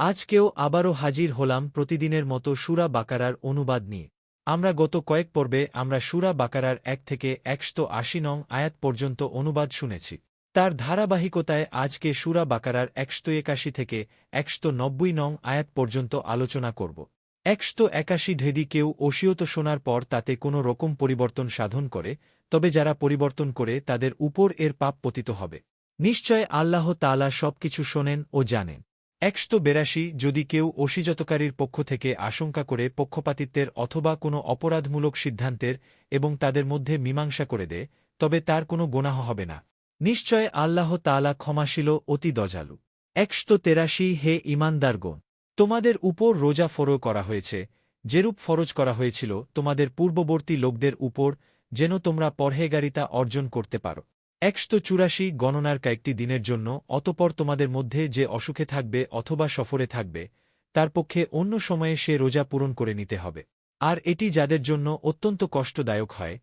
আজকেও আবারও হাজির হলাম প্রতিদিনের মতো সুরা বাকারার অনুবাদ নিয়ে। আমরা গত কয়েক পর্বে আমরা সুরা বাকারার এক থেকে একশত আশি নং আয়াত পর্যন্ত অনুবাদ শুনেছি। তার ধারাবাহিকতায় আজকে সুরা বাকারার একশত একাশি থেকে একশত নব্বই নং আয়াত পর্যন্ত আলোচনা করব। একশত একাশি ঢেদি কেউ ওসিয়ত শোনার পর তাতে কোনো রকম পরিবর্তন সাধন করে, তবে যারা পরিবর্তন করে তাদের উপর এর পাপ পতিত হবে। নিশ্চয় আল্লাহ তালা সবকিছু শোনেন ও জানেন। একশত বেরাশি যদি কেউ অসিজতকারীর পক্ষ থেকে আশঙ্কা করে পক্ষপাতিত্বের অথবা কোনো অপরাধমূলক সিদ্ধান্তের এবং তাদের মধ্যে মীমাংসা করে দেয়, তবে তার কোনো গোনাহ হবে না। নিশ্চয় আল্লাহ তালা ক্ষমাশীল অতি দজালু একশত তেরাশি হে ইমানদারগণ তোমাদের উপর রোজা ফরো করা হয়েছে, যেরূপ ফরজ করা হয়েছিল তোমাদের পূর্ববর্তী লোকদের উপর, যেন তোমরা পরহেগারিতা অর্জন করতে পারো। একশত চুরাশি গণনার কয়েকটি দিনের জন্য অতপর তোমাদের মধ্যে যে অসুখে থাকবে অথবা সফরে থাকবে, তার পক্ষে অন্য সময়ে সে রোজা পূরণ করে নিতে হবে। আর এটি যাদের জন্য অত্যন্ত কষ্টদায়ক হয়,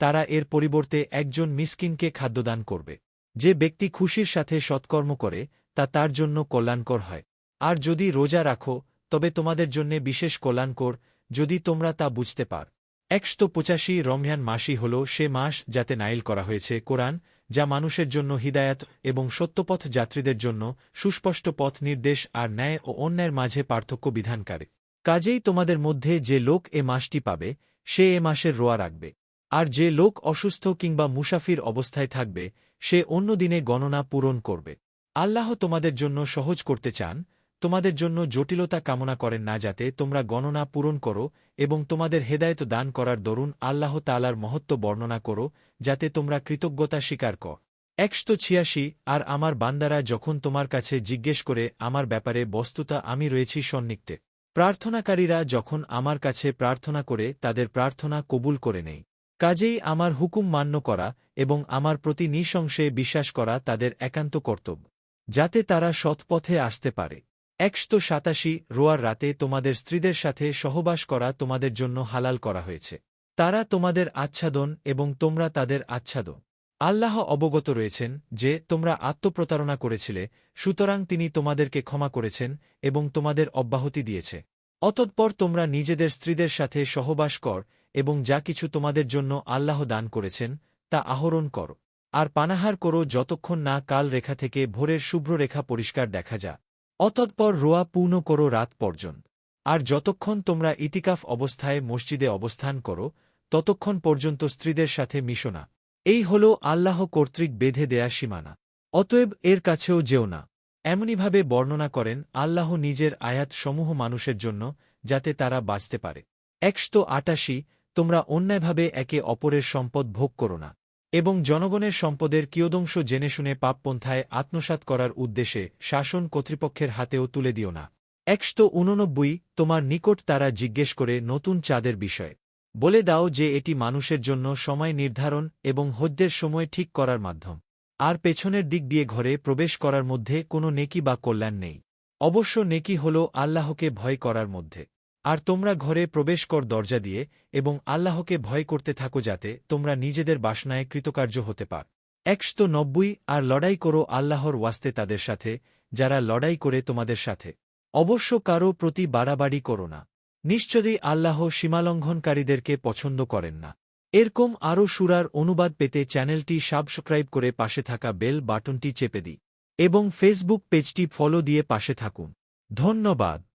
তারা এর পরিবর্তে একজন মিসকিনকে খাদ্যদান করবে। যে ব্যক্তি খুশির সাথে সৎকর্ম করে, তা তার জন্য কল্যাণকর হয়। আর যদি রোজা রাখো, তবে তোমাদের জন্যে বিশেষ কল্যাণকর, যদি তোমরা তা বুঝতে পার। একশত পঁচাশি রমজান মাসই হল সে মাস যাতে নাইল করা হয়েছে কোরআন যা মানুষের জন্য হিদায়াত এবং সত্যপথ যাত্রীদের জন্য সুস্পষ্ট পথ, নির্দেশ আর ন্যায় ও অন্যায়ের মাঝে পার্থক্য বিধানকারী। কাজেই তোমাদের মধ্যে যে লোক এ মাসটি পাবে, সে এ মাসের রোয়া রাখবে। আর যে লোক অসুস্থ কিংবা মুসাফির অবস্থায় থাকবে, সে অন্যদিনে গণনা পূরণ করবে। আল্লাহ তোমাদের জন্য সহজ করতে চান তোমাদের জন্য জটিলতা কামনা করেন না যাতে তোমরা গণনা পূরণ করো এবং তোমাদের হেদায়ত দান করার দরুন আল্লাহ তালার মহত্ব বর্ণনা করো, যাতে তোমরা কৃতজ্ঞতা স্বীকার কর। একশত ছিয়াশি, আর আমার বান্দারা যখন তোমার কাছে জিজ্ঞেস করে, আমার ব্যাপারে বস্তুতা আমি রয়েছি সন্নিগ্ধে প্রার্থনাকারীরা যখন আমার কাছে প্রার্থনা করে, তাদের প্রার্থনা কবুল করে নেই। কাজেই আমার হুকুম মান্য করা এবং আমার প্রতি নিঃসংশয়ে বিশ্বাস করা তাদের একান্ত কর্তব্য, যাতে তারা সৎপথে আসতে পারে। একশত সাতাশি রোয়ার রাতে তোমাদের স্ত্রীদের সাথে সহবাস করা তোমাদের জন্য হালাল করা হয়েছে। তারা তোমাদের আচ্ছাদন এবং তোমরা তাদের আচ্ছাদন আল্লাহ অবগত রয়েছেন যে তোমরা আত্মপ্রতারণা করেছিলে, সুতরাং তিনি তোমাদেরকে ক্ষমা করেছেন এবং তোমাদের অব্যাহতি দিয়েছে। অতঃপর তোমরা নিজেদের স্ত্রীদের সাথে সহবাস কর এবং যা কিছু তোমাদের জন্য আল্লাহ দান করেছেন, তা আহরণ কর। আর পানাহার করো যতক্ষণ না কাল রেখা থেকে ভোরের শুভ্র রেখা পরিষ্কার দেখা যা অতৎপর রোয়া পূর্ণ করো রাত পর্যন্ত। আর যতক্ষণ তোমরা ইতিকাফ অবস্থায় মসজিদে অবস্থান করো, ততক্ষণ পর্যন্ত স্ত্রীদের সাথে মিশো না। এই হল আল্লাহ কর্তৃক বেঁধে দেয়া সীমানা। অতএব এর কাছেও যেও না। এমনইভাবে বর্ণনা করেন, আল্লাহ নিজের আয়াত সমূহ মানুষের জন্য, যাতে তারা বাঁচতে পারে। একশত আটাশি, তোমরা অন্যায়ভাবে একে অপরের সম্পদ ভোগ করো না। এবং জনগণের সম্পদের কিয়দংশ জেনে শুনে পাপপন্থায় আত্মসাত করার উদ্দেশ্যে শাসন কর্তৃপক্ষের হাতেও তুলে দিও না। একশত উননব্বই, তোমার নিকট তারা জিজ্ঞেস করে নতুন চাঁদের বিষয়। বলে দাও যে এটি মানুষের জন্য সময় নির্ধারণ এবং হদ্যের সময় ঠিক করার মাধ্যম। আর পেছনের দিক দিয়ে ঘরে প্রবেশ করার মধ্যে কোনো নেকি বা কল্যাণ নেই। অবশ্য নেকি হল আল্লাহকে ভয় করার মধ্যে। আর তোমরা ঘরে প্রবেশ কর দরজা দিয়ে এবং আল্লাহকে ভয় করতে থাকো যাতে তোমরা নিজেদের বাসনায় কৃতকার্য হতে পার। একশত নব্বই, আর লড়াই করো আল্লাহর ওয়াস্তে তাদের সাথে, যারা লড়াই করে তোমাদের সাথে। অবশ্য কারও প্রতি বাড়াবাড়ি করো না। নিশ্চয়ই আল্লাহ সীমালঙ্ঘনকারীদেরকে পছন্দ করেন না। এরকম আরও সুরার অনুবাদ পেতে চ্যানেলটি সাবস্ক্রাইব করে পাশে থাকা বেল বাটনটি চেপে দিই এবং ফেসবুক পেজটি ফলো দিয়ে পাশে থাকুন। ধন্যবাদ।